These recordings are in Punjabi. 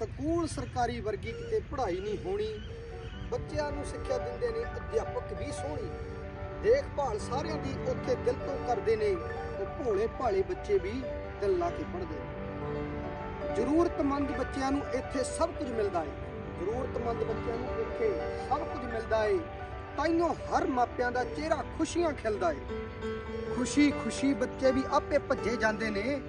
ਸਕੂਲ ਸਰਕਾਰੀ ਵਰਗੀ ਕਿਤੇ ਪੜ੍ਹਾਈ ਨਹੀਂ ਹੋਣੀ। ਬੱਚਿਆਂ ਨੂੰ ਸਿੱਖਿਆ ਦਿੰਦੇ ਨੇ ਅਧਿਆਪਕ ਵੀ ਸੋਹਣੀ। ਦੇਖਭਾਲ ਸਾਰਿਆਂ ਦੀ ਉੱਥੇ ਦਿਲ ਤੋਂ ਕਰਦੇ ਨੇ ਉਹ ਭੋਲੇ ਭਾਲੇ ਬੱਚੇ ਵੀ ਦਿਲ ਲਾ ਕੇ ਪੜ੍ਹਦੇ ਨੇ। ਜ਼ਰੂਰਤਮੰਦ ਬੱਚਿਆਂ ਨੂੰ ਇੱਥੇ ਸਭ ਕੁਝ ਮਿਲਦਾ ਹੈ ਜ਼ਰੂਰਤਮੰਦ ਬੱਚਿਆਂ ਨੂੰ ਇੱਥੇ ਸਭ ਕੁਝ ਮਿਲਦਾ ਹੈ ਤਾਈਓ ਹਰ ਮਾਪਿਆਂ ਦਾ ਚਿਹਰਾ ਖੁਸ਼ੀਆਂ ਖਿਲਦਾ ਏ। ਖੁਸ਼ੀ ਖੁਸ਼ੀ ਬੱਚੇ ਵੀ ਆਪੇ ਭੱਜੇ ਜਾਂਦੇ ਨੇ।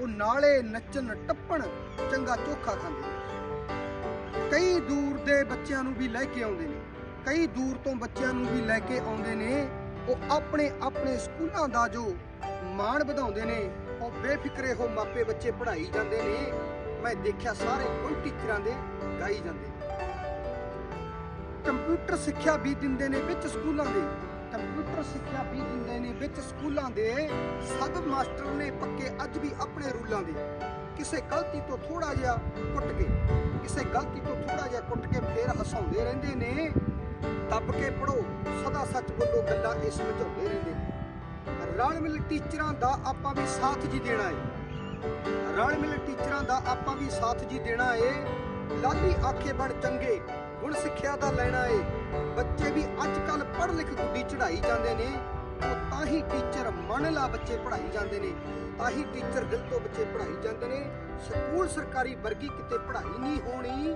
ਉਹ ਨਾਲੇ ਨੱਚਣ, ਟੱਪਣ ਚੰਗਾ ਚੋਖਾ ਖਾਂਦੇ ਨੇ। ਕਈ ਦੂਰ ਦੇ ਬੱਚਿਆਂ ਨੂੰ ਵੀ ਲੈ ਕੇ ਆਉਂਦੇ ਨੇ। ਕਈ ਦੂਰ ਤੋਂ ਬੱਚਿਆਂ ਨੂੰ ਵੀ ਲੈ ਕੇ ਆਉਂਦੇ ਨੇ। ਉਹ ਆਪਣੇ ਆਪਣੇ ਸਕੂਲਾਂ ਦਾ ਜੋ ਮਾਣ ਵਧਾਉਂਦੇ ਨੇ, ਉਹ ਬੇਫਿਕਰੇ ਹੋ ਮਾਪੇ ਬੱਚੇ ਪੜ੍ਹਾਈ ਜਾਂਦੇ ਨੇ। ਮੈਂ ਦੇਖਿਆ ਸਾਰੇ ਗੁਣ ਟੀਚਰਾਂ ਦੇ ਗਾਈ ਜਾਂਦੇ ਨੇ। ਕੰਪਿਊਟਰ ਸਿੱਖਿਆ ਵੀ ਦਿੰਦੇ ਨੇ ਵਿੱਚ ਸਕੂਲਾਂ ਦੇ। ਕੰਪਿਊਟਰ ਸਿੱਖਿਆ ਵੀ ਦਿੰਦੇ ਨੇ ਵਿੱਚ ਸਕੂਲਾਂ ਦੇ। ਸਭ ਮਾਸਟਰ ਨੇ ਪੱਕੇ ਅੱਜ ਵੀ ਆਪਣੇ ਰੂਲਾਂ ਦੇ। ਕਿਸੇ ਗਲਤੀ ਤੋਂ ਥੋੜਾ ਜਿਹਾ ਕੁੱਟ ਕੇ, ਕਿਸੇ ਗਲਤੀ ਤੋਂ ਥੋੜਾ ਜਿਹਾ ਕੁੱਟ ਕੇ ਫੇਰ ਹਸਾਉਂਦੇ ਰਹਿੰਦੇ ਨੇ। ਦੱਬ ਕੇ ਪੜੋ ਸਦਾ ਸੱਚ ਬੋਲੋ, ਗੱਲਾਂ ਇਹ ਸਮਝਾਉਂਦੇ ਰਹਿੰਦੇ ਨੇ। ਰਲ ਮਿਲ ਟੀਚਰਾਂ ਦਾ ਆਪਾਂ ਵੀ ਸਾਥ ਜੀ ਦੇਣਾ ਏ। ਰਲ ਮਿਲ ਟੀਚਰਾਂ ਦਾ ਆਪਾਂ ਵੀ ਸਾਥ ਜੀ ਦੇਣਾ ਏ। ਲਾਲੀ ਆਖੇ ਬਣ ਚੰਗੇ, ਗੁਣ ਸਿੱਖਿਆ ਦਾ ਲੈਣਾ ਏ। ਬੱਚੇ ਵੀ ਅੱਜ ਕੱਲ ਪੜ੍ਹ ਲਿਖ ਗੁੱਡੀ ਚੜਾਈ ਜਾਂਦੇ ਨੇ। ਉਹ ਤਾਂ ਹੀ ਟੀਚਰ ਮਨ ਲਾ ਬੱਚੇ ਪੜ੍ਹਾਈ ਜਾਂਦੇ ਨੇ, ਤਾਂ ਹੀ ਟੀਚਰ ਦਿਲ ਤੋਂ ਬੱਚੇ ਪੜ੍ਹਾਈ ਜਾਂਦੇ ਨੇ। ਸਕੂਲ ਸਰਕਾਰੀ ਵਰਗੀ ਕਿਤੇ ਪੜ੍ਹਾਈ ਨਹੀਂ ਹੋਣੀ,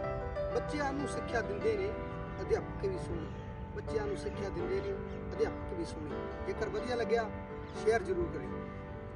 ਬੱਚਿਆਂ ਨੂੰ ਸਿੱਖਿਆ ਦਿੰਦੇ ਨੇ। ਅਧਿਆਪਕ ਵੀ ਸੋਹਣੇ ਬੱਚਿਆਂ ਨੂੰ ਸਿੱਖਿਆ ਦਿੰਦੇ ਨੇ, ਅਧਿਆਪਕ ਵੀ ਸੋਹਣੇ ਜੇਕਰ ਵਧੀਆ ਲੱਗਿਆ ਸ਼ੇਅਰ ਜ਼ਰੂਰ ਕਰਿਓ